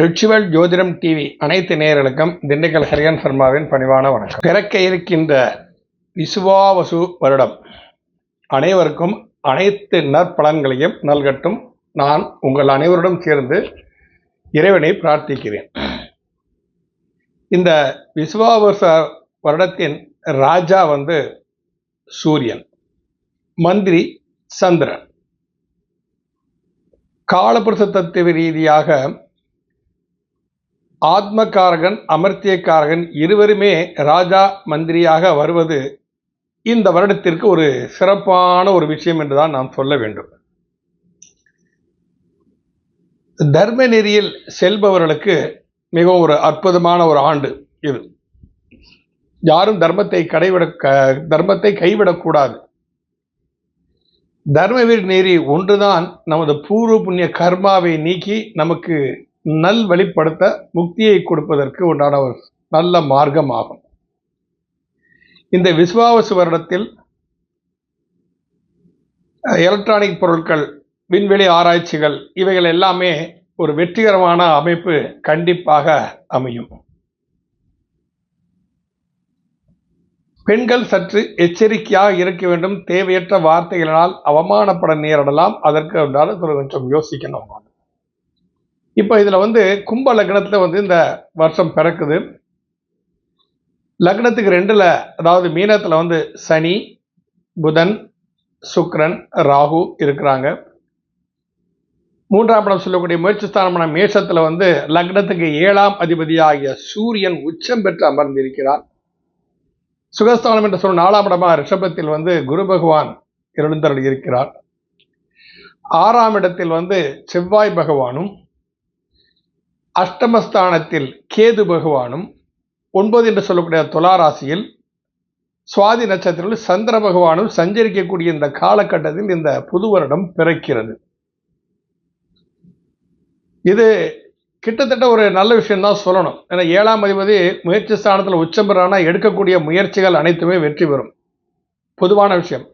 Ritual ஜோதிடம் TV அனைத்து நேயர்களுக்கும் திண்டுக்கல் ஹரியன் சர்மாவின் பணிவான வணக்கம். பிறக்க இருக்கின்ற விசுவாவசு வருடம். அனைவருக்கும் அனைத்து நற்பலன்களையும் நல்கட்டும். நான் உங்கள் அனைவருடன் சேர்ந்து இறைவனை பிரார்த்திக்கிறேன். இந்த விசுவாவச வருடத்தின் ராஜா வந்து சூரியன். மந்திரி சந்திரன். காலபுருஷ தத்துவ ரீதியாக ஆத்மகாரகன் அமர்த்தியக்காரகன் இருவருமே ராஜா மந்திரியாக வருவது இந்த வருடத்திற்கு ஒரு சிறப்பான ஒரு விஷயம் என்றுதான் நாம் சொல்ல வேண்டும். தர்ம நெறியில் செல்பவர்களுக்கு மிகவும் ஒரு அற்புதமான ஒரு ஆண்டு இது. யாரும் தர்மத்தை கடைவிட தர்மத்தை கைவிடக்கூடாது. தர்மவீர் நெறி ஒன்றுதான் நமது பூர்வ புண்ணிய கர்மாவை நீக்கி நமக்கு நல் வழிப்படுத்த முக்தியை கொடுப்பதற்கு உண்டான ஒரு நல்ல மார்க்கம் ஆகும் இந்த விஸ்வாவசு வருடத்தில் எலக்ட்ரானிக் பொருட்கள் விண்வெளி ஆராய்ச்சிகள் இவைகள் எல்லாமே ஒரு வெற்றிகரமான அமைப்பு கண்டிப்பாக அமையும். பெண்கள் சற்று எச்சரிக்கையாக இருக்க வேண்டும். தேவையற்ற வார்த்தைகளினால் அவமானப்பட நேரிடலாம். அதற்கு கொஞ்சம் யோசிக்கணும். இப்போ இதில் வந்து கும்ப லக்னத்தில் வந்து இந்த வருஷம் பிறக்குது. லக்னத்துக்கு ரெண்டில் அதாவது மீனத்தில் வந்து சனி புதன் சுக்ரன் ராகு இருக்கிறாங்க. மூன்றாம் படம் சொல்லக்கூடிய முயற்சி ஸ்தானமான மேஷத்தில் வந்து லக்னத்துக்கு ஏழாம் அதிபதியாகிய சூரியன் உச்சம் பெற்று அமர்ந்திருக்கிறார். சுகஸ்தானம் என்று சொல்லும் நாலாம் இடமா ரிஷபத்தில் வந்து குரு பகவான் எழுந்தருள் இருக்கிறார். ஆறாம் இடத்தில் வந்து செவ்வாய் பகவானும் அஷ்டமஸ்தானத்தில் கேது பகவானும் ஒன்பது என்று சொல்லக்கூடிய துளாராசியில் சுவாதி நட்சத்திரத்தில் சந்திர பகவானும் சஞ்சரிக்கக்கூடிய இந்த காலகட்டத்தில் இந்த புது வருடம் பிறக்கிறது. இது கிட்டத்தட்ட ஒரு நல்ல விஷயம் தான் சொல்லணும். ஏன்னா ஏழாம் அதிபதி முயற்சி ஸ்தானத்தில் உச்சம் பெறானா எடுக்கக்கூடிய முயற்சிகள் அனைத்துமே வெற்றி பெறும். பொதுவான விஷயம்.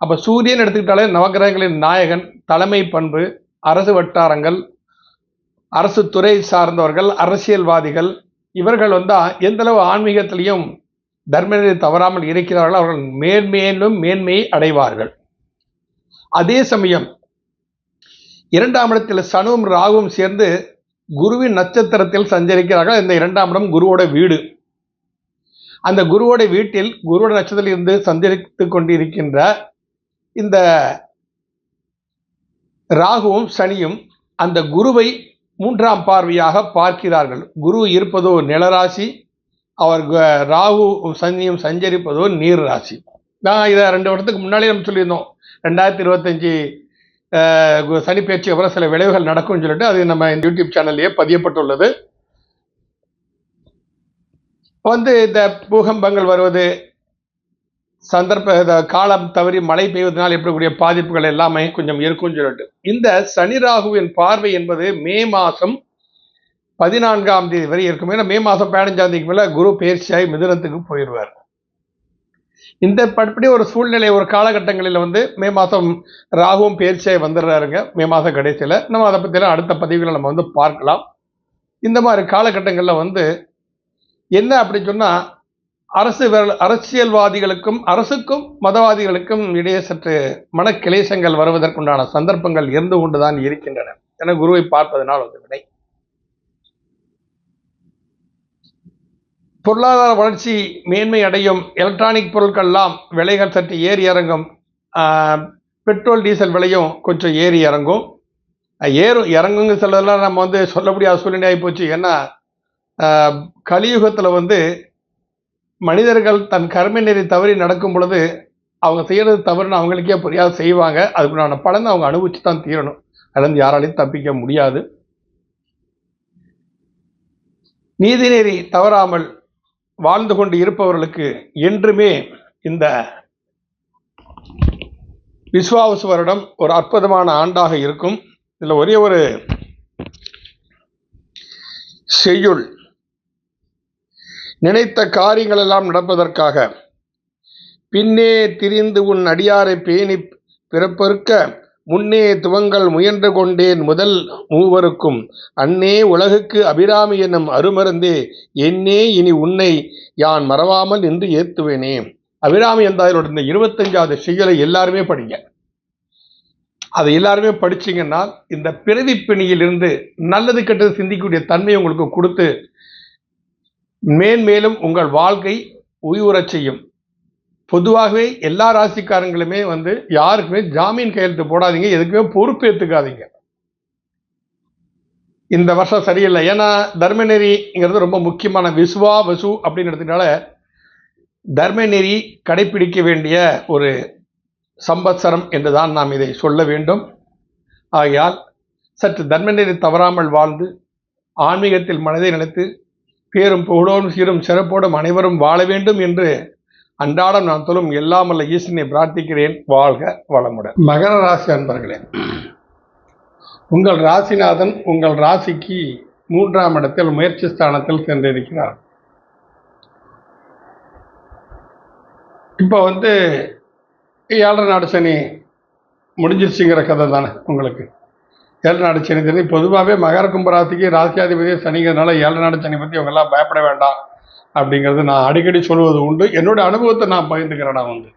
அப்போ சூரியன் எடுத்துக்கிட்டாலே நவகிரகங்களின் நாயகன் தலைமை பண்பு அரசு வட்டாரங்கள் அரசு துறை சார்ந்தவர்கள் அரசியல்வாதிகள் இவர்கள் வந்தால் எந்தளவு ஆன்மீகத்திலையும் தர்மநிலை தவறாமல் இருக்கிறார்கள் அவர்கள் மேன்மேலும் மேன்மையை அடைவார்கள். அதே சமயம் இரண்டாம் இடத்தில் சனுவும் ராகுவும் சேர்ந்து குருவின் நட்சத்திரத்தில் சஞ்சரிக்கிறார்கள். இந்த இரண்டாம் இடம் குருவோட வீடு. அந்த குருவோட வீட்டில் குருவோட நட்சத்திரத்தில் இருந்து சஞ்சரித்து கொண்டிருக்கின்ற இந்த ராகுவும் சனியும் அந்த குருவை மூன்றாம் பார்வையாக பார்க்கிறார்கள். குரு இருப்பதோ நிலராசி அவர் ராகு சனியும் சஞ்சரிப்பதோ நீர் ராசி நான் இதை ரெண்டு வருடத்துக்கு முன்னாலே நம்ம சொல்லியிருந்தோம். ரெண்டாயிரத்தி இருபத்தஞ்சி சனி பயிற்சி அப்புறம் சில விளைவுகள் நடக்கும்னு சொல்லிட்டு அது நம்ம இந்த யூடியூப் சேனல்லையே பதியப்பட்டுள்ளது. வந்து இந்த பூகம்பங்கள் வருவது சந்தர்ப்ப காலம் தவறி மழை பெய்வதனால் ஏற்படக்கூடிய பாதிப்புகள் எல்லாமே கொஞ்சம் இருக்கும்னு சொல்லிட்டு. இந்த சனி ராகுவின் பார்வை என்பது மே மாதம் பதினான்காம் தேதி வரை இருக்கும். ஏன்னா மே மாதம் பதினஞ்சாம் தேதிக்கு மேலே குரு பயிற்சியாகி மிதுனத்துக்கு போயிடுவார். இந்த படி ஒரு சூழ்நிலை ஒரு காலகட்டங்களில் வந்து மே மாதம் ராகுவும் பேர்ச்சியாக வந்துடுறாருங்க. மே மாதம் கடைசியில். நம்ம அதை பற்றிலாம் அடுத்த பதிவுகளை நம்ம வந்து பார்க்கலாம். இந்த மாதிரி காலகட்டங்களில் வந்து என்ன அப்படின்னு சொன்னால் அரசு அரசியல்வாதிகளுக்கும் அரசுக்கும் மதவாதிகளுக்கும் இடையே சற்று மனக்கிளேசங்கள் வருவதற்குண்டான சந்தர்ப்பங்கள் இருந்து கொண்டுதான் இருக்கின்றன. என குருவை பார்ப்பதனால் வந்து விடை. பொருளாதார வளர்ச்சி மேன்மை அடையும் எலக்ட்ரானிக் பொருட்கள்லாம் விலைகள் சற்று ஏறி இறங்கும். பெட்ரோல் டீசல் விலையும் கொஞ்சம் ஏறி இறங்கும். ஏறும் இறங்குங்க சிலதெல்லாம் நம்ம வந்து சொல்ல முடியாத சூழ்நிலை ஆகி போச்சு ஏன்னா கலியுகத்தில் வந்து மனிதர்கள் தன் கர்ம நெறி தவறி நடக்கும் பொழுது அவங்க செய்கிறது தவறுன்னு அவங்களுக்கே புரியாது செய்வாங்க. அதுக்குண்டான பலன் அவங்க அனுபவிச்சு தான் தீரணும் அதுலேருந்து யாராலையும் தப்பிக்க முடியாது. நீதிநெறி தவறாமல் வாழ்ந்து கொண்டு இருப்பவர்களுக்கு என்றுமே இந்த விஸ்வாவசு வருடம் ஒரு அற்புதமான ஆண்டாக இருக்கும். இதில் ஒரே ஒரு செய்யுள். நினைத்த காரியங்களெல்லாம் நடப்பதற்காக பின்னே திரிந்து உன் அடியாரை பேணி பிறப்பறுக்க முன்னே துவங்கள் முயன்று கொண்டேன் முதல் மூவருக்கும். அன்னே உலகுக்கு அபிராமி என்னும் அருமருந்தே என்னே இனி உன்னை யான் மறவாமல் என்று ஏத்துவேனே. அபிராமி என்றாரோட இந்த இருபத்தஞ்சாவது செய்யலை எல்லாருமே படிங்க. அதை எல்லாருமே படிச்சிங்கன்னா இந்த பிறவி பிணியிலிருந்து நல்லது கெட்டது சிந்திக்கக்கூடிய தன்மை உங்களுக்கு கொடுத்து மேன்மேலும் உங்கள் வாழ்க்கை உயிரச் செய்யும். பொதுவாகவே எல்லா ராசிக்காரங்களுமே வந்து யாருக்குமே ஜாமீன் கையெழுத்து போடாதீங்க எதுக்குமே பொறுப்பேற்றுக்காதீங்க இந்த வருஷம் சரியில்லை. ஏன்னா தர்மநெறிங்கிறது ரொம்ப முக்கியமான விசுவா வசு அப்படின்னு எடுத்துட்டால தர்மநெறி கடைபிடிக்க வேண்டிய ஒரு சம்பத்சரம் என்றுதான் நாம் இதை சொல்ல வேண்டும். ஆகையால் சற்று தர்மநெறி தவறாமல் வாழ்ந்து ஆன்மீகத்தில் மனதை நினைத்து பேரும் புகழோடும் சீரும் சிறப்போடும் அனைவரும் வாழ வேண்டும் என்று அன்றாடம் நான் தொழும் எல்லாமல்ல ஈசனை பிரார்த்திக்கிறேன். வாழ்க வளமுடன். மகர ராசி அன்பர்களே உங்கள் ராசிநாதன் உங்கள் ராசிக்கு மூன்றாம் இடத்தில் முயற்சி ஸ்தானத்தில் சென்றிருக்கிறார். இப்போ வந்து ஏழரை நாடு சனி முடிஞ்சிருச்சுங்கிற கதை தானே உங்களுக்கு. ஏழரை நாடு சனி தெரிஞ்சு பொதுவாகவே மகர கும்பராசிக்கு ராசியாதிபதி சனிங்கிறதுனால ஏழரை நாடு சனி பற்றி இவங்கெல்லாம் பயப்பட வேண்டாம். அப்படிங்கிறது நான் அடிக்கடி சொல்வது உண்டு. என்னோட அனுபவத்தை நான் பகிர்ந்துக்கிறேன் நான் வந்து.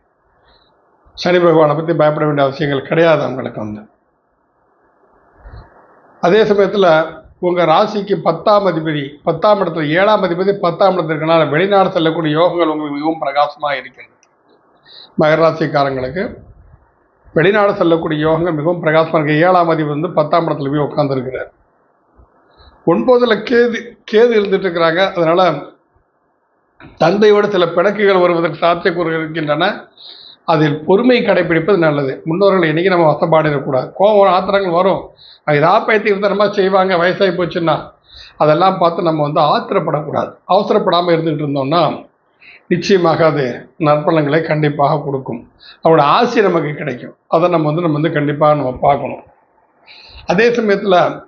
சனி பகவானை பற்றி பயப்பட வேண்டிய அவசியங்கள் கிடையாது அவங்களுக்கு வந்து. அதே சமயத்தில் உங்கள் ராசிக்கு பத்தாம் அதிபதி பத்தாம் இடத்துல ஏழாம் அதிபதி பத்தாம் இடத்துல இருக்கனால வெளிநாடு செல்லக்கூடிய யோகங்கள் உங்களுக்கு மிகவும் பிரகாசமாக இருக்கிறது. மகர ராசிக்காரங்களுக்கு வெளிநாடு செல்லக்கூடிய யோகங்கள் மிகவும் பிரகாசமாக இருக்குது ஏழாம் அதிபதி வந்து பத்தாம் இடத்துல போய் உட்காந்துருக்கிறார் ஒன்பதில் கேது கேது இருந்துட்டு இருக்கிறாங்க. அதனால தந்தையோடு சில பிணக்குகள் வருவதற்கு சாத்தியக்கூறுகள் இருக்கின்றன. அதில் பொறுமை கடைபிடிப்பது நல்லது. முன்னோர்கள் என்னைக்கு நம்ம வசப்பாடிடக்கூடாது கோபம் ஆத்திரங்கள் வரும். ஏதாவது பைத்தியத்தனமாக செய்வாங்க வயசாகி போச்சுன்னா. அதெல்லாம் பார்த்து நம்ம வந்து ஆத்திரப்படக்கூடாது. அவசரப்படாமல் இருந்துகிட்டு இருந்தோம்னா நிச்சயமாக அது நற்பலங்களை கண்டிப்பாக கொடுக்கும். அவரோட ஆசை நமக்கு கிடைக்கும். அதை நம்ம வந்து நம்ம வந்து கண்டிப்பாக நம்ம பார்க்கணும். அதே சமயத்தில்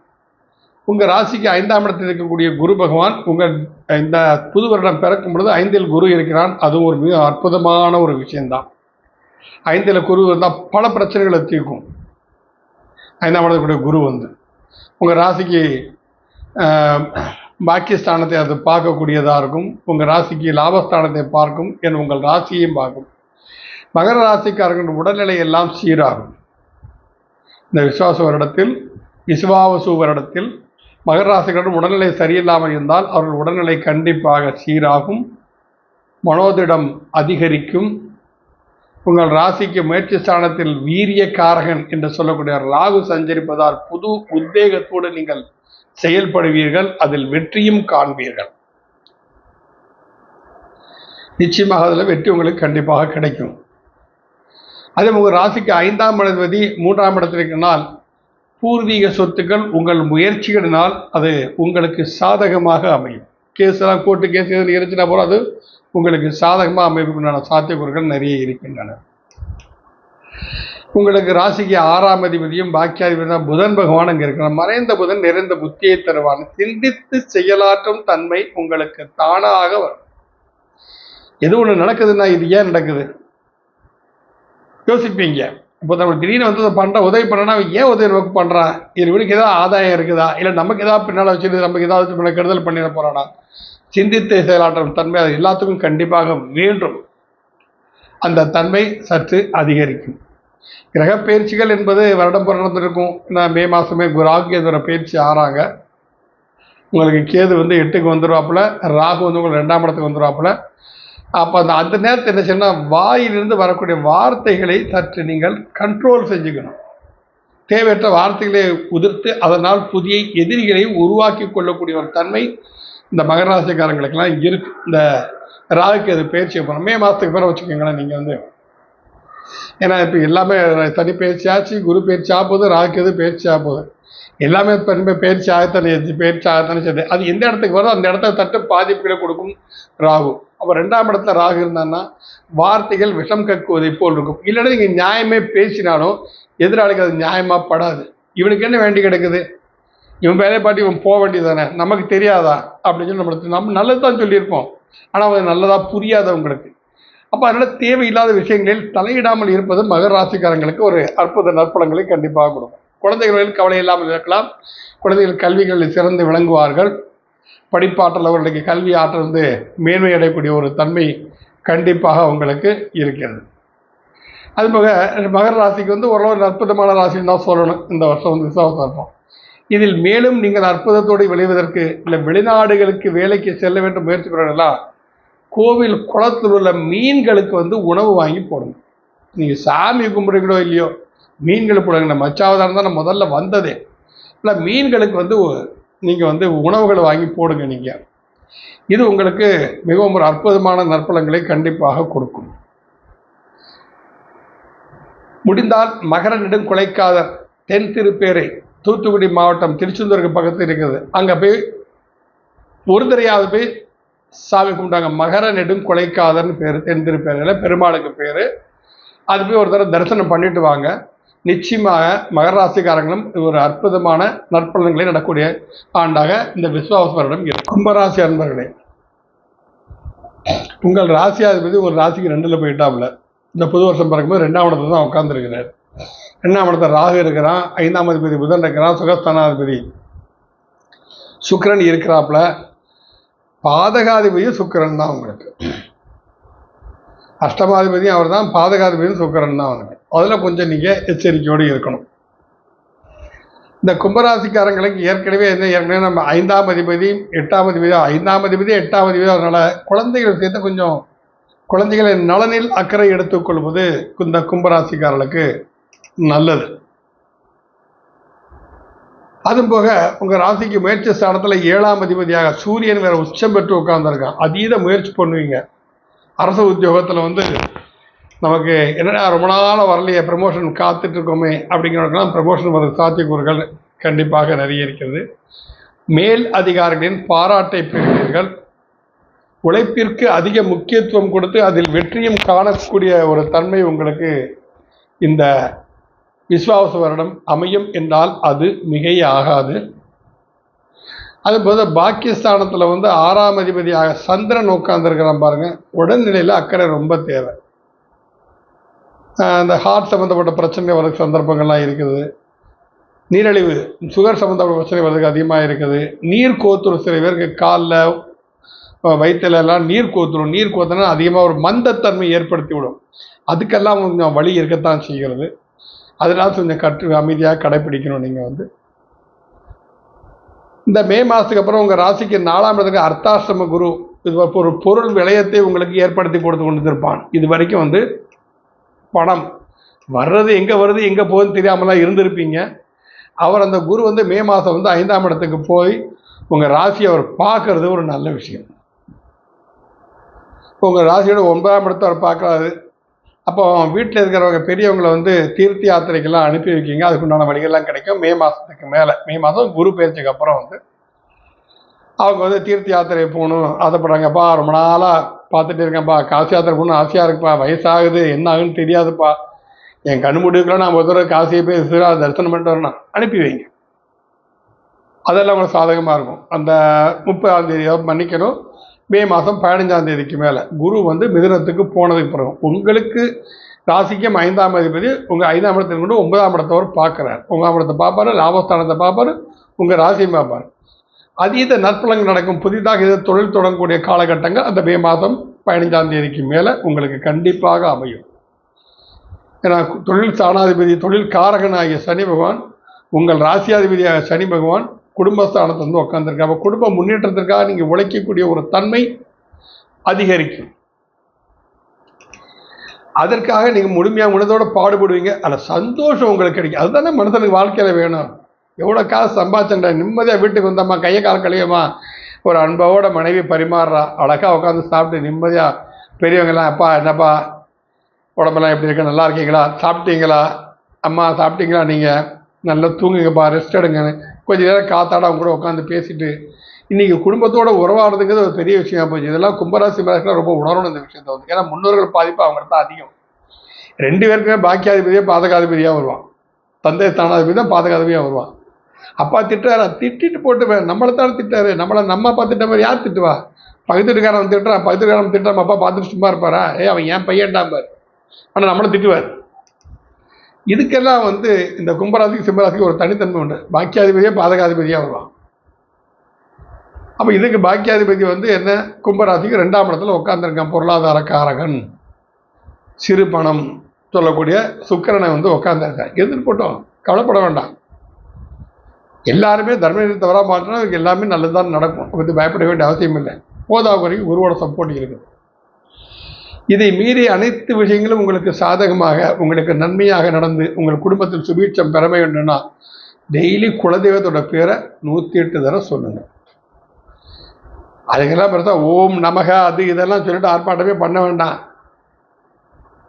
உங்கள் ராசிக்கு ஐந்தாம் இடத்தில் இருக்கக்கூடிய குரு பகவான் உங்கள் இந்த புது வருடம் பிறக்கும் பொழுது ஐந்தில் குரு இருக்கிறான். அதுவும் ஒரு மிக அற்புதமான ஒரு விஷயம்தான். ஐந்தில் குரு இருந்தால் பல பிரச்சனைகளை தீர்க்கும். ஐந்தாம் இடத்துக்குரிய குரு வந்து உங்கள் ராசிக்கு பாக்கியஸ்தானத்தை அது பார்க்கக்கூடியதாக இருக்கும். உங்கள் ராசிக்கு லாபஸ்தானத்தை பார்க்கும் என் உங்கள் ராசியையும் பார்க்கும். மகர ராசிக்காரர்கள் உடல்நிலை எல்லாம் சீராகும். இந்த விசுவாச வருடத்தில் விசுவாவசு வருடத்தில் மகர ராசிகளுடன் உடல்நிலை சரியில்லாமல் இருந்தால் அவர்கள் உடல்நிலை கண்டிப்பாக சீராகும். மனோதிடம் அதிகரிக்கும். உங்கள் ராசிக்கு முயற்சி ஸ்தானத்தில் வீரிய காரகன் என்று சொல்லக்கூடிய ராகு சஞ்சரிப்பதால் புது உத்வேகத்தோடு நீங்கள் செயல்படுவீர்கள். அதில் வெற்றியும் காண்பீர்கள். நிச்சயமாக அதில் வெற்றி உங்களுக்கு கண்டிப்பாக கிடைக்கும். அதே உங்கள் ராசிக்கு ஐந்தாம் இடபதி மூன்றாம் இடத்திற்கு நாள் பூர்வீக சொத்துக்கள் உங்கள் முயற்சிகளினால் அது உங்களுக்கு சாதகமாக அமையும். கேஸ் எல்லாம் கோர்ட்டு கேஸ் எதுவும் இருந்துச்சுன்னா போல அது உங்களுக்கு சாதகமாக அமைப்புக்குண்டான சாத்தியக்கூறுகள் நிறைய இருக்கின்றன. உங்களுக்கு ராசிக்கு ஆறாம் அதிபதியும் பாக்கியாதிபதியும் தான் புதன் பகவான் அங்கே இருக்கிற மறைந்த புதன் நிறைந்த புத்தியை தருவான் சிந்தித்து செயலாற்றும் தன்மை உங்களுக்கு தானாக வரும். எது ஒன்று நடக்குதுன்னா இது ஏன் நடக்குது? யோசிப்பீங்க. இப்போ நம்ம திடீர்னு வந்து அதை பண்ணுற உதவி பண்ணனா ஏன் உதவி நமக்கு பண்ணுறான் இது இவனுக்கு ஏதாவது ஆதாயம் இருக்குதா? இல்லை நமக்கு ஏதாவது பின்னால் வச்சுருந்து நமக்கு ஏதாவது பின்ன கெடுதல் பண்ணிட போகிறானா சிந்தித்து செயலாற்றும் தன்மை அது எல்லாத்துக்கும் கண்டிப்பாக வேண்டும் அந்த தன்மை சற்று அதிகரிக்கும். கிரக பயிற்சிகள் என்பது வருடம் பிறந்திருக்கும் நான் மே மாதமே ராகுகேதுவர பயிற்சி ஆறாங்க. உங்களுக்கு கேது வந்து எட்டுக்கு வந்துடுவாப்புல ராகு வந்து உங்களுக்கு ரெண்டாம் இடத்துக்கு வந்துடுவாப்புல அப்போ அந்த அந்த நேரத்தில் என்ன செய்யணும் வாயிலிருந்து வரக்கூடிய வார்த்தைகளை சற்று நீங்கள் கண்ட்ரோல் செஞ்சுக்கணும். தேவையற்ற வார்த்தைகளை உதிர்த்து அதனால் புதிய எதிரிகளை உருவாக்கி கொள்ளக்கூடிய ஒரு தன்மை இந்த மகராசிக்காரங்களுக்கெல்லாம் இருக்கு. இந்த ராகுக்கு அது பயிற்சி போகணும் மே மாதத்துக்கு பிறகு வச்சுக்கோங்களேன் நீங்கள் வந்து. ஏன்னா இப்போ எல்லாமே தனி பயிற்சி ஆச்சு குரு பயிற்சி ஆகுது ராகுக்கு எது பயிற்சி ஆகுது எல்லாமே பெருமை பயிற்சி ஆகத்தானே சரி அது எந்த இடத்துக்கு வருதோ அந்த இடத்த தட்டு பாதிப்புகளை கொடுக்கும் ராகு. அப்போ ரெண்டாம் இடத்துல ராகு இருந்தான்னா வார்த்தைகள் விஷம் கக்குவதை போல் இருக்கும். இல்லைன்னா நீங்கள் நியாயமே பேசினாலும் எதிராளிக்கு அது நியாயமாக படாது. இவனுக்கு என்ன வேண்டி கிடக்குது? இவன் வேலையை பாட்டி இவன் போக வேண்டியதானே நமக்கு தெரியாதா? அப்படின்னு சொல்லி நம்மளுக்கு நம்ம நல்லது தான் சொல்லியிருப்போம். ஆனால் அது நல்லதாக புரியாதவங்களுக்கு அப்போ அதனால் தேவையில்லாத விஷயங்களில் தலையிடாமல் இருப்பது மகராசிக்காரங்களுக்கு ஒரு அற்புத நற்பலங்களை கண்டிப்பாக கொடுக்கும். குழந்தைகளில் கவலை இல்லாமல் இருக்கலாம். குழந்தைகள் கல்விகளில் சிறந்து விளங்குவார்கள். படிப்பாற்றல் அவர்களுக்கு கல்வி ஆற்றல் வந்து மேன்மை அடையக்கூடிய ஒரு தன்மை கண்டிப்பாக அவங்களுக்கு இருக்கிறது. அதுபோக மகர ராசிக்கு வந்து ஓரளவு அற்புதமான ராசின்னு தான் சொல்லணும். இந்த வருஷம் வந்து விசுவாசம் இதில் மேலும் நீங்கள் அற்புதத்தோடு விளைவதற்கு இல்லை வெளிநாடுகளுக்கு வேலைக்கு செல்ல வேண்டும் முயற்சி பண்ணுறதெல்லாம் கோவில் குளத்தில் உள்ள மீன்களுக்கு வந்து உணவு வாங்கி போடணும் நீங்கள் சாமி கும்பிடுங்களோ இல்லையோ மீன்கள் போடுங்க. நம்ம மச்சாவதாரம் தான் நான் முதல்ல வந்ததே. இல்லை மீன்களுக்கு வந்து நீங்கள் வந்து உணவுகளை வாங்கி போடுங்க நீங்கள் இது உங்களுக்கு மிகவும் ஒரு அற்புதமான நற்பலங்களை கண்டிப்பாக கொடுக்கும். முடிந்தால் மகர நெடும் தென் திருப்பேரை தூத்துக்குடி மாவட்டம் திருச்செந்தூருக்கு பக்கத்தில் இருக்கிறது அங்கே போய் ஒரு தரையாவது போய் சாமி கும்பிட்டாங்க. மகர நெடும் கொலைக்காதர்னு பேர் தென் திருப்பேரையில் பெருமாளுக்கு பேர். அது போய் ஒரு தடவை தரிசனம் பண்ணிட்டு வாங்க. நிச்சயமாக மகராசிக்காரங்களும் ஒரு அற்புதமான நற்பலன்களை நடக்கூடிய ஆண்டாக இந்த விஸ்வாச வருடம் இருக்கும் கும்பராசி அன்பர்களே உங்கள் ராசியாதிபதி ஒரு ராசிக்கு ரெண்டில் போயிட்டாப்புல. இந்த புது வருஷம் பிறக்கும்போது ரெண்டாம் இடத்துல தான் உட்காந்துருக்கிறார் ரெண்டாம் இடத்துல ராகு இருக்கிறான் ஐந்தாம் அதிபதி புதன் இருக்கிறான் சுகஸ்தானாதிபதி சுக்கிரன் இருக்கிறாப்புல. பாதகாதிபதியும் சுக்கிரன் தான் உங்களுக்கு. அஷ்டமாதிபதியும் அவர் தான் பாதகாதிபதியும் சுக்கிரன் தான் அவனுக்கு. அதில் கொஞ்சம் நீங்கள் எச்சரிக்கையோடு இருக்கணும். இந்த கும்பராசிக்காரங்களுக்கு ஏற்கனவே என்ன ஏற்கனவே நம்ம ஐந்தாம் அதிபதி எட்டாம் அதிபதி ஐந்தாம் அதிபதி எட்டாம் அதிபதி அதனால் குழந்தைகள் விஷயத்தை கொஞ்சம் குழந்தைகளின் நலனில் அக்கறை எடுத்துக்கொள்வது இந்த கும்பராசிக்காரர்களுக்கு நல்லது. அதுவும் போக உங்கள் ராசிக்கு முயற்சி ஸ்தானத்தில் ஏழாம் அதிபதியாக சூரியன் வேறு உச்சம் பெற்று உட்கார்ந்துருக்கான். அதீத முயற்சி பண்ணுவீங்க. அரசு உத்தியோகத்தில் வந்து நமக்கு என்னடா ரொம்ப நாளாக வரலையே ப்ரமோஷன் காத்துட்டு இருக்கோமே அப்படிங்கிறவங்கலாம் ப்ரமோஷன் வர சாத்தியக்கூறுகள் கண்டிப்பாக நிறைய இருக்கிறது. மேல் அதிகாரிகளின் பாராட்டை பெறுவீர்கள். உழைப்பிற்கு அதிக முக்கியத்துவம் கொடுத்து அதில் வெற்றியும் காணக்கூடிய ஒரு தன்மை உங்களுக்கு இந்த விஸ்வாச வருடம் அமையும் என்றால் அது மிகை ஆகாது. அதுபோல் பாக்கியஸ்தானத்தில் வந்து ஆறாம் அதிபதியாக சந்திரன் உட்கார்ந்துருக்கிறான் பாருங்கள் உடல்நிலையில் அக்கறை ரொம்ப தேவை. அந்த ஹார்ட் சம்மந்தப்பட்ட பிரச்சனை வர சந்தர்ப்பங்கள்லாம் இருக்குது. நீரிழிவு சுகர் சம்மந்தப்பட்ட பிரச்சனை வர்றதுக்கு அதிகமாக இருக்குது. நீர் கோத்துரும் சில பேருக்கு காலில் வயிற்றுல எல்லாம் நீர் கோத்துரும். நீர் கோத்தனா அதிகமாக ஒரு மந்தத்தன்மை ஏற்படுத்தி விடும் அதுக்கெல்லாம் கொஞ்சம் வழி இருக்கத்தான் செய்கிறது. அதனால் கொஞ்சம் கற்று அமைதியாக கடைப்பிடிக்கணும் நீங்கள் வந்து. இந்த மே மாதத்துக்கு அப்புறம் உங்கள் ராசிக்கு நாலாம் இடத்துக்கு அர்த்தாசிரம குரு இது ஒரு பொருள் விளையத்தை உங்களுக்கு ஏற்படுத்தி கொடுத்து கொண்டு இருப்பான் இது வரைக்கும் வந்து பணம். வர்றது எங்கே வருது எங்கே போகுதுன்னு தெரியாமலாம் இருந்திருப்பீங்க. அவர் அந்த குரு வந்து மே மாதம் வந்து ஐந்தாம் இடத்துக்கு போய் உங்கள் ராசியை அவர் பார்க்கறது ஒரு நல்ல விஷயம். உங்கள் ராசியோட ஒன்பதாம் இடத்தை அவர் பார்க்குறாரு. அப்போ வீட்டில் இருக்கிறவங்க பெரியவங்களை வந்து தீர்த்த யாத்திரைக்கெல்லாம் அனுப்பி வைக்கிங்க. அதுக்குண்டான வழிகள்லாம் கிடைக்கும். மே மாதத்துக்கு மேலே மே மாதம் குரு பயிற்சிக்கு அப்புறம் வந்து அவங்க வந்து தீர்த்த யாத்திரை போகணும். ஆசைப்படுறாங்கப்பா ரொம்ப நாளாக பார்த்துட்டு இருக்கேன்ப்பா. காசி யாத்திரை போகணும் ஆசையாக இருக்குப்பா. வயசாகுது. என்ன ஆகுன்னு தெரியாதுப்பா. என் கண் முடிவுக்குலாம் நான் முதல்ல காசியை போய் சிறா தரிசனம் பண்ணிட்டு வரணும் அனுப்பி வைங்க. அதெல்லாம் உங்களுக்கு சாதகமாக இருக்கும். அந்த முப்பதாம் தேதியோ மன்னிக்கணும். மே மாதம் பதினஞ்சாம் தேதிக்கு மேலே. குரு வந்து மிதுனத்துக்கு போனதுக்கு பிறகு உங்களுக்கு ராசிக்கும் ஐந்தாம் அதிபதி உங்கள் ஐந்தாம் இடத்துல கொண்டு ஒன்பதாம் இடத்தவர் பார்க்குறாரு. ஒன்பதாம் இடத்தை பார்ப்பாரு லாபஸ்தானத்தை பார்ப்பாரு உங்கள் ராசியும் பார்ப்பார். அதீத நற்பலங்கள் நடக்கும். புதிதாக இது தொழில் தொடங்கக்கூடிய காலகட்டங்கள். அந்த மே மாதம் பதினைஞ்சாம் தேதிக்கு மேலே உங்களுக்கு கண்டிப்பாக அமையும். ஏன்னா தொழில் சாணாதிபதி தொழில் காரகனாகிய சனி பகவான் உங்கள் ராசியாதிபதியாக சனி பகவான் குடும்பஸ்தானத்தை வந்து உட்காந்துருக்கு அப்போ குடும்ப முன்னேற்றத்திற்காக நீங்கள் உழைக்கக்கூடிய ஒரு தன்மை அதிகரிக்கும். அதற்காக நீங்கள் முழுமையாக முழுதோட பாடுபடுவீங்க. அதில் சந்தோஷம் உங்களுக்கு கிடைக்கும். அதுதானே மனுஷனுக்கு வாழ்க்கையில் வேணும். எவ்வளோ காசு சம்பாதிச்சா நிம்மதியாக வீட்டுக்கு வந்தம்மா கையை கால் கழியம்மா ஒரு அன்போட மனைவி பரிமாறுறா. அழகாக உட்காந்து சாப்பிட்டு நிம்மதியாக பெரியவங்கெல்லாம் அப்பா என்னப்பா? உடம்பெல்லாம் எப்படி இருக்கு? நல்லா இருக்கீங்களா? சாப்பிட்டீங்களா? அம்மா சாப்பிட்டீங்களா நீங்கள் நல்லா தூங்குங்கப்பா ரெஸ்ட் எடுங்கன்னு. கொஞ்சம் நேரம் காத்தாட அவங்க கூட உட்காந்து பேசிட்டு இன்றைக்கி குடும்பத்தோட உறவாடுறதுங்கிறது ஒரு பெரிய விஷயமா போச்சு. இதெல்லாம் கும்பராசி மேலாம் ரொம்ப உணரணும் இந்த விஷயத்தை வந்து. ஏன்னா முன்னோர்கள் பாதிப்பு அவங்களுக்கு தான் அதிகம். ரெண்டு பேருக்குமே பாக்கியாதிபதியாக பாதகாதிபதியாக வருவான். தந்தை தானாதிபதி தான் பாதகாதிபதியாக வருவான். அப்பா திட்டுறாரா? திட்டிட்டு போட்டு நம்மளை தானே திட்டாரு. நம்மளை நம்ம அப்பா திட்ட மாதிரி யார் திட்டுவா? பக்கத்து வீட்டுக்காரன் திட்டுறான். பக்கத்து வீட்டுக்காரன் திட்டுறான் அப்பா பார்த்துட்டு சும்மா இருப்பாரா? ஏ அவன் ஏன் பையன்டாம்பார். ஆனால் நம்மளை திட்டுவார். இதுக்கெல்லாம் வந்து இந்த கும்பராசிக்கு சிம்மராசிக்கு ஒரு தனித்தன்மை உண்டு. பாக்கியாதிபதியாக பாதகாதிபதியாக வருவான். அப்போ இதுக்கு பாக்கியாதிபதி வந்து என்ன? கும்பராசிக்கு ரெண்டாம் இடத்துல உட்காந்துருக்கான் பொருளாதார காரகன் சிறு பணம் சொல்லக்கூடிய சுக்கரனை வந்து உட்காந்துருக்கான் எதிர்பட்டோம் போட்டோம். கவலைப்பட வேண்டாம். எல்லாருமே தர்மநீதி தவறாக மாற்றினா அதுக்கு எல்லாமே நல்லதுதான் நடக்கும். பற்றி பயப்பட வேண்டிய அவசியம் இல்லை. போதா வரைக்கும் குருவோட சப்போர்ட் இருக்குது இதை மீறி அனைத்து விஷயங்களும் உங்களுக்கு சாதகமாக உங்களுக்கு நன்மையாக நடந்து உங்கள் குடும்பத்தில் சுபீட்சம் பெற வேண்டும்னா டெய்லி குலதெய்வத்தோட பேரை நூற்றி எட்டு தடவை சொல்லுங்கள் அதுக்கெல்லாம் பெருசா ஓம் நமக அது இதெல்லாம் சொல்லிட்டு ஆர்ப்பாட்டமே பண்ண வேண்டாம்.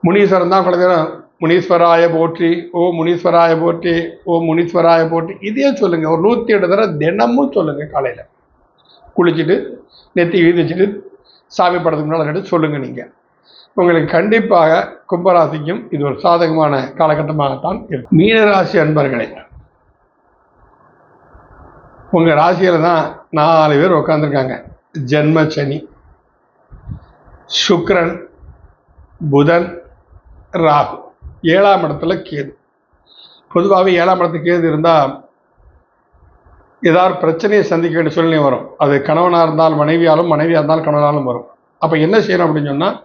முனீஸ்வரன் தான் குலதெய்வம். முனீஸ்வராய போற்றி ஓ முனீஸ்வராய போற்றி ஓ முனீஸ்வராய போற்றி. இதே சொல்லுங்கள் ஒரு நூற்றி எட்டு தடவை தினமும் சொல்லுங்கள் காலையில். குளிச்சுட்டு நெத்தி வீதிச்சுட்டு சாமி படத்துக்கு முன்னால் சொல்லுங்கள் நீங்கள் உங்களுக்கு கண்டிப்பாக கும்பராசிக்கும் இது ஒரு சாதகமான காலகட்டமாகத்தான் இருக்கும் மீனராசி அன்பர்களே உங்கள் ராசியில் தான் நாலு பேர் உட்காந்துருக்காங்க ஜென்ம சனி சுக்ரன் புதன் ராகு. ஏழாம் இடத்துல கேது. பொதுவாகவே ஏழாம் இடத்துக்கு கேது இருந்தால் ஏதாவது பிரச்சனையை சந்திக்க வேண்டிய சூழ்நிலை வரும். அது கணவனாக இருந்தால் மனைவியாலும் மனைவியாக இருந்தாலும் கணவனாலும் வரும். அப்போ என்ன செய்யணும் அப்படின்னு சொன்னால்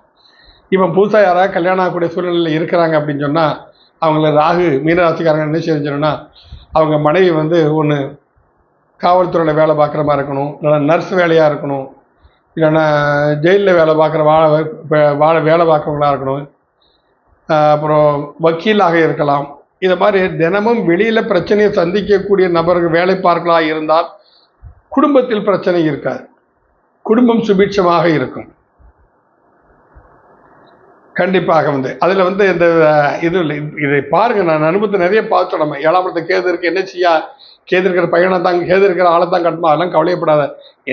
இவன் புதுசாக யாராவது கல்யாணம் ஆகக்கூடிய சூழ்நிலையில் இருக்கிறாங்க அப்படின்னு சொன்னால் அவங்கள ராகு மீனராசிக்காரங்க என்ன செய்யணும்னா அவங்க மனைவி வந்து ஒன்று காவல்துறையில் வேலை பார்க்குற மாதிரி இருக்கணும் இல்லைன்னா நர்ஸ் வேலையாக இருக்கணும் இல்லைன்னா ஜெயிலில் வேலை பார்க்குற வாழ வாழ வேலை பார்க்குறவங்களா இருக்கணும் அப்புறம் வக்கீலாக இருக்கலாம். இதை மாதிரி தினமும் வெளியில் பிரச்சனையை சந்திக்கக்கூடிய நபர்கள் வேலை பார்க்கலாக இருந்தால் குடும்பத்தில் பிரச்சனை இருக்காது. குடும்பம் சுபிட்சமாக இருக்கும். கண்டிப்பாக வந்து அதில் வந்து இந்த இது இல்லை இதை பாருங்க நான் அனுபவத்தை நிறைய பார்த்து நம்ம. ஏழாம் இடத்துல கேது இருக்கு என்ன செய்யா? கேது இருக்கிற பையனை தான் கேது இருக்கிற ஆளை தான் கட்டணும் அதெல்லாம் கவலையப்படாத.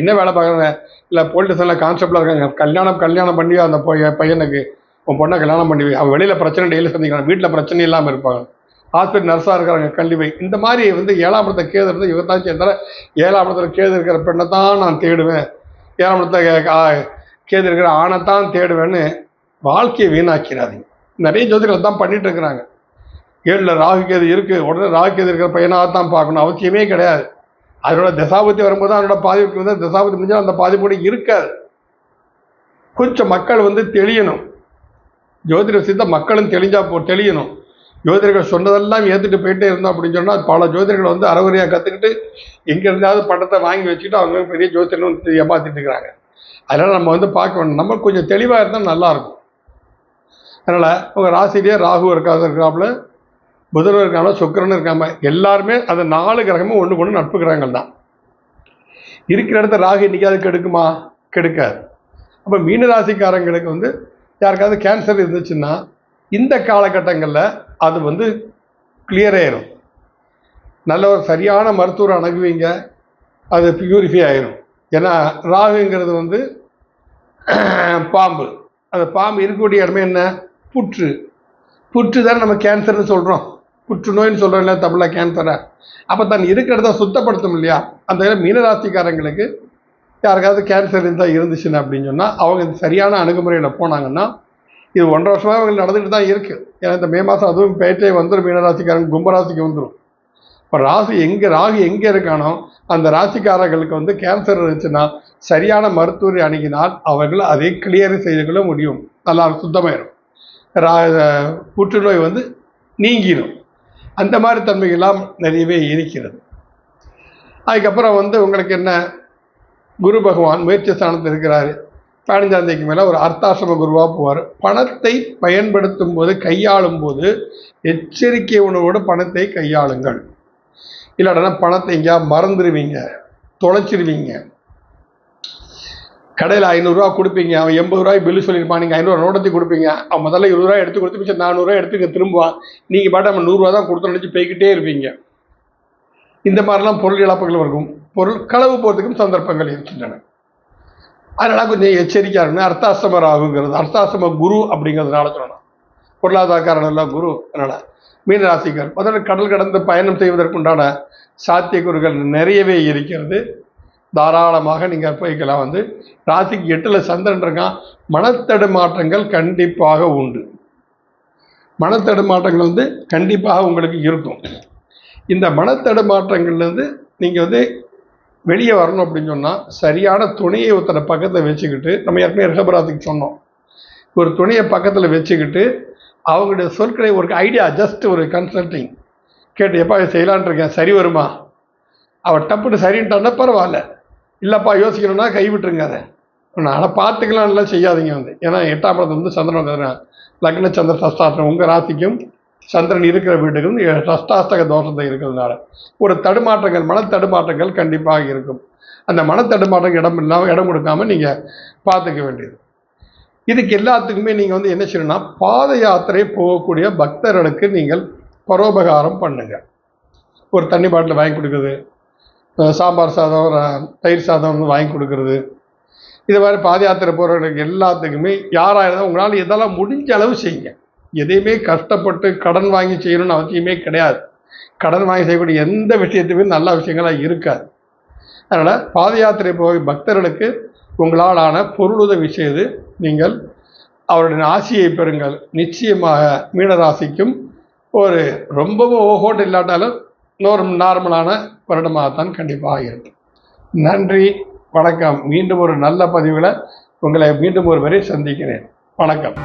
என்ன வேலை பார்க்குறேன் இல்லை போலீஸ் எல்லாம் கான்செப்டில் இருக்காங்க. கல்யாணம் கல்யாணம் பண்ணி அந்த பையனுக்கு? உன் பொண்ணை கல்யாணம் பண்ணி அவன் வெளியில் பிரச்சனை டெய்லி சந்திக்கிறான். வீட்டில் பிரச்சனை இல்லாமல் இருப்பாங்க. ஹாஸ்பிட்டல் நர்ஸாக இருக்கிறாங்க கல்வி இந்த மாதிரி வந்து ஏழாம் இடத்த கேது இருந்து இவர் தான் சேர்ந்தால ஏழாம் இடத்துல கேது இருக்கிற பெண்ணை தான் நான் தேடுவேன். ஏழாம் இடத்துல கா- கேது இருக்கிற ஆணை தான் தேடுவேன்னு வாழ்க்கையை வீணாக்கிறாதீங்க நிறைய ஜோதிடர்கள் தான் பண்ணிட்டு இருக்கிறாங்க. ஏழில் ராகு கேது இருக்குது உடனே ராகு கேது இருக்கிற பையனாக தான் பார்க்கணும். அவசியமே கிடையாது. அதனோட தசாபத்தி வரும்போது அதனோட பாதிப்புக்கு வந்து தசாபத்தி முடிஞ்சால் அந்த பாதிப்போடு இருக்காது. கொஞ்சம் மக்கள் வந்து தெளியணும். ஜோதிட சித்த மக்களும் தெளிஞ்சா போ தெளியணும். ஜோதிடர்கள் சொன்னதெல்லாம் ஏற்றுட்டு போயிட்டே இருந்தோம் அப்படின்னு சொன்னால் பல ஜோதிடர்கள் வந்து அறகுறையாக கற்றுக்கிட்டு எங்கே இருந்தாவது பட்டத்தை வாங்கி வச்சுட்டு அவங்க பெரிய ஜோதிடம் ஏமாற்றிட்டு ஏமாத்திட்டு இருக்கிறாங்க. அதனால் நம்ம வந்து பார்க்க வேணும். நம்ம கொஞ்சம் தெளிவாக இருந்தால் நல்லாயிருக்கும் அதனால் உங்கள் ராசிலேயே ராகு இருக்காது இருக்காப்புல புதன் இருக்காமல் சுக்கிரன் இருக்காமல் எல்லாருமே அந்த நாலு கிரகமும் ஒன்று கொண்டு நட்பு கிரகங்கள் தான். இருக்கிற இடத்த ராகு என்னைக்காவது கெடுக்குமா? கெடுக்காது. அப்போ மீன ராசிக்காரங்களுக்கு வந்து யாருக்காவது கேன்சர் இருந்துச்சுன்னா இந்த காலகட்டங்களில் அது வந்து கிளியர் ஆயிரும். நல்ல ஒரு சரியான மருத்துவரை அணுகுவீங்க அது பியூரிஃபை ஆயிரும். ஏன்னா ராகுங்கிறது வந்து பாம்பு. அந்த பாம்பு இருக்கக்கூடிய இடமே என்ன? புற்று. புற்று தான் நம்ம கேன்சர்னு சொல்கிறோம் புற்றுநோய்னு சொல்கிறோம் இல்லை தமிழில் கேன்சரை அப்போ தான் இருக்கிறத சுத்தப்படுத்தும் இல்லையா? அந்த இடம் மீனராசிக்காரங்களுக்கு யாருக்காவது கேன்சர் இருந்தால் இருந்துச்சுன்னு அப்படின்னு சொன்னால் அவங்க சரியான அணுகுமுறையில் போனாங்கன்னா இது ஒன்றரை வருஷமாக அவங்களுக்கு நடந்துகிட்டு தான் இருக்குது ஏன்னா இந்த மே மாதம் அதுவும் பேட்டை வந்துடும் மீனராசிக்காரங்க கும்பராசிக்கு வந்துடும் இப்போ ராசி எங்கே ராகு எங்கே இருக்கானோ அந்த ராசிக்காரர்களுக்கு வந்து கேன்சர் இருந்துச்சுன்னா சரியான மருத்துவரை அணுகினால் அவர்கள் அதை கிளியர் செய்து கொள்ள முடியும். நல்லா சுத்தமாயிடும் ரா புற்றுநோய் வந்து நீங்கிடும் அந்த மாதிரி தன்மைகள்லாம் நிறையவே இருக்கிறது. அதுக்கப்புறம் வந்து உங்களுக்கு என்ன குரு பகவான் முயற்சி ஸ்தானத்தில் இருக்கிறாரு. பதினஞ்சாம் தேதிக்கு மேலே ஒரு அர்த்தாசிரம குருவாக போவார். பணத்தை பயன்படுத்தும் போது கையாளும் போது எச்சரிக்கை உணவோடு பணத்தை கையாளுங்கள். இல்லாடனா பணத்தை எங்கேயா மறந்துடுவீங்க தொலைச்சிருவீங்க. கடையில் ஐநூறுரூவா கொடுப்பீங்க. அவன் எண்பது ரூபாய் பில்லு சொல்லியிருப்பான். நீங்கள் ஐநூறு நோட்டத்தை கொடுப்பீங்க. அவன் முதல்ல இருபது ரூபா எடுத்து கொடுத்து மிச்சம் நானூறுரூவா எடுத்துக்க திரும்புவான். நீங்கள் பாட்டு அவன் நூறுரூவா தான் கொடுத்து நினச்சி போய்கிட்டே இருப்பீங்க. இந்த மாதிரிலாம் பொருள் இழப்புகள் இருக்கும் பொருள் களவு போகிறதுக்கும் சந்தர்ப்பங்கள் இருக்கின்றன. அதனால் கொஞ்சம் எச்சரிக்கையாக இருக்கணும் அர்த்தாசிரமர் ஆகுங்கிறது அர்த்தாசிரம குரு அப்படிங்கிறதுனால சொல்லணும். பொருளாதாரக்காரன் எல்லாம் குரு அதனால் மீன ராசிக்கர். முதல்ல கடல் கடந்து பயணம் செய்வதற்குண்டான சாத்தியக்கூறுகள் நிறையவே இருக்கிறது. தாராளமாக நீங்கள் போய்க்கலாம். வந்து ராசிக்கு எட்டில் சந்திரன் இருக்கான். மனத்தடுமாற்றங்கள் கண்டிப்பாக உண்டு. மனத்தடுமாற்றங்கள் வந்து கண்டிப்பாக உங்களுக்கு இருக்கும். இந்த மனத்தடுமாற்றங்கள்லேருந்து நீங்கள் வந்து வெளியே வரணும் அப்படின்னு சொன்னால் சரியான துணையை ஒருத்தரை பக்கத்தில் வச்சுக்கிட்டு நம்ம ஏற்கனவே ரிஷபராத்துக்கு சொன்னோம். ஒரு துணையை பக்கத்தில் வச்சுக்கிட்டு அவங்களுடைய சொற்களை ஒரு ஐடியா ஜஸ்ட் ஒரு கன்சல்டிங் கேட்டு எப்பா செய்யலான் இருக்கேன். சரி வருமா? அவள் டப்புன்னு சரின்ட்டான்னா பரவாயில்ல. இல்லைப்பா யோசிக்கணும்னா கைவிட்டுருங்க அதை. ஆனால் பார்த்துக்கலாம்லாம் செய்யாதீங்க வந்து. ஏன்னா எட்டாம் இடத்துல வந்து சந்திரன் வந்துடுறேன் லக்ன சந்திர உங்கள் ராசிக்கும் சந்திரன் இருக்கிற வீட்டுக்கு சஷ்டாஸ்தக தோஷத்தை இருக்கிறதுனால ஒரு தடுமாற்றங்கள் மன தடுமாற்றங்கள் கண்டிப்பாக இருக்கும். அந்த மன தடுமாற்றம் இடம் இல்லாமல் இடம் கொடுக்காமல் நீங்கள் பார்த்துக்க வேண்டியது. இதுக்கு எல்லாத்துக்குமே நீங்கள் வந்து என்ன செய்யணும்னா பாத யாத்திரை போகக்கூடிய பக்தர்களுக்கு நீங்கள் பரோபகாரம் பண்ணுங்கள் ஒரு தண்ணி பாட்டில் வாங்கி கொடுக்குறது சாம்பார் சாதம் தயிர் சாதம் வந்து வாங்கி கொடுக்குறது. இது மாதிரி பாத யாத்திரை போகிறவங்களுக்கு எல்லாத்துக்குமே யாராக இருந்தால் உங்களால் இதெல்லாம் முடிஞ்ச அளவு செய்யுங்க. எதையுமே கஷ்டப்பட்டு கடன் வாங்கி செய்யணும்னு அவசியமே கிடையாது. கடன் வாங்கி செய்யக்கூடிய எந்த விஷயத்துமே நல்ல விஷயங்களாக இருக்காது. அதனால் பாத யாத்திரை போக பக்தர்களுக்கு உங்களாலான பொருளுதவி செய்து நீங்கள் அவருடைய ஆசியை பெறுங்கள். நிச்சயமாக மீனராசிக்கும் ஒரு ரொம்பவும் ஓஹோட்டு இல்லாட்டாலும் நோர் நார்மலான வருடமாகத்தான் கண்டிப்பாக இருக்கும். நன்றி வணக்கம். மீண்டும் ஒரு நல்ல பதிவில் உங்களை மீண்டும் ஒரு வரை சந்திக்கிறேன். வணக்கம்.